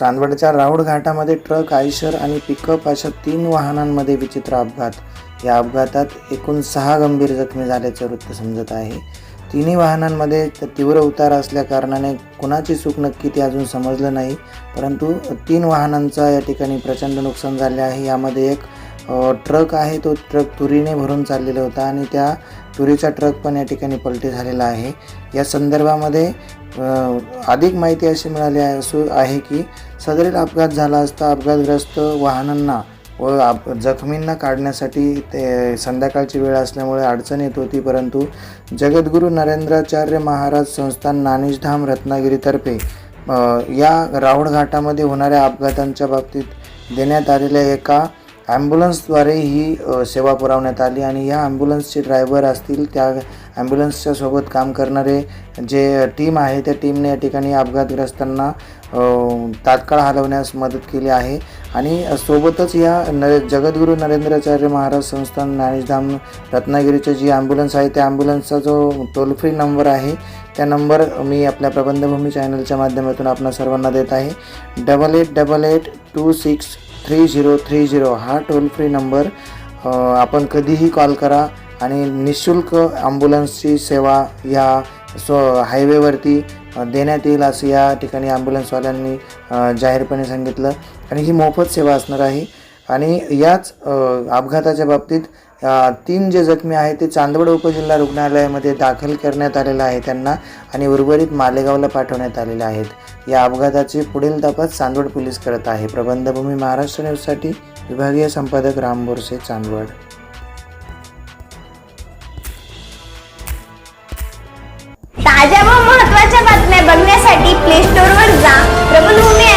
चांदवडच्या round घाटामध्ये truck Eicher आणि pickup अशा तीन वाहनांमध्ये विचित्र अपघात. या अपघातात एकूण सहा गंभीर जखमी झाल्याचे वृत्त समजत आहे. तिन्ही वाहनांमध्ये तीव्र उतार असल्याकारणाने कुणाची चूक नक्की ते अजून समजलं नाही परंतु तीन वाहनांचा या ठिकाणी प्रचंड नुकसान झाले आहे. यामध्ये एक ट्रक आहे तो ट्रक तुरीने भरून चाललेला होता आणि त्या तुरीचा ट्रक पण या ठिकाणी पलटी झालेला आहे. या संदर्भामध्ये अधिक माहिती अशी मिळाली आहे असू आहे की सदरील अपघात झाला असता अपघातग्रस्त वाहनांना व आप जखमींना काढण्यासाठी ते संध्याकाळची वेळ असल्यामुळे अडचण येत होती परंतु जगद्गुरू नरेंद्राचार्य महाराज संस्थान नानिशधाम रत्नागिरीतर्फे या राऊळ घाटामध्ये होणाऱ्या अपघातांच्या बाबतीत देण्यात आलेल्या एका ॲम्ब्युलन्सद्वारे ही सेवा पुरवण्यात आली आणि या ॲम्ब्युलन्सचे ड्रायव्हर असतील त्या ॲम्ब्युलन्सच्या सोबत काम करणारे जे टीम आहे त्या टीमने या ठिकाणी अपघातग्रस्तांना तात्काळ हलवण्यास मदत केली आहे. आणि सोबतच या न जगद्गुरू नरेंद्राचार्य महाराज संस्थान ज्ञानेशधाम रत्नागिरीचे जी ॲम्ब्युलन्स आहे त्या ॲम्ब्युलन्सचा जो टोल फ्री नंबर आहे त्या नंबर मी आपल्या प्रबंधभूमी चॅनलच्या माध्यमातून आपणा सर्वांना देत आहे. Double eight double eight two six three zero three zero हा टोल फ्री नंबर आपण कधीही कॉल करा आणि निशुल्क ॲम्ब्युलन्सची सेवा या सो हायवेवरती देण्यात येईल असं या ठिकाणी ॲम्ब्युलन्सवाल्यांनी जाहीरपणे सांगितलं. आणि ही मोफत सेवा असणार आहे. आणि याच अपघाताच्या बाबतीत तीन जे जखमी आहेत ते चांदवड उपजिल्हा रुग्णालयामध्ये दाखल करण्यात आलेलं आहे त्यांना आणि उर्वरित मालेगावला पाठवण्यात आलेले आहेत. या अपघाताची पुढील तपास चांदवड पोलीस करत आहे. प्रबंधभूमी महाराष्ट्र न्यूजसाठी विभागीय संपादक राम बोरसे चांदवड. ताज्या व महत्त्वाच्या बातम्या बघण्यासाठी प्ले स्टोअरवर जा. प्रबलभूमी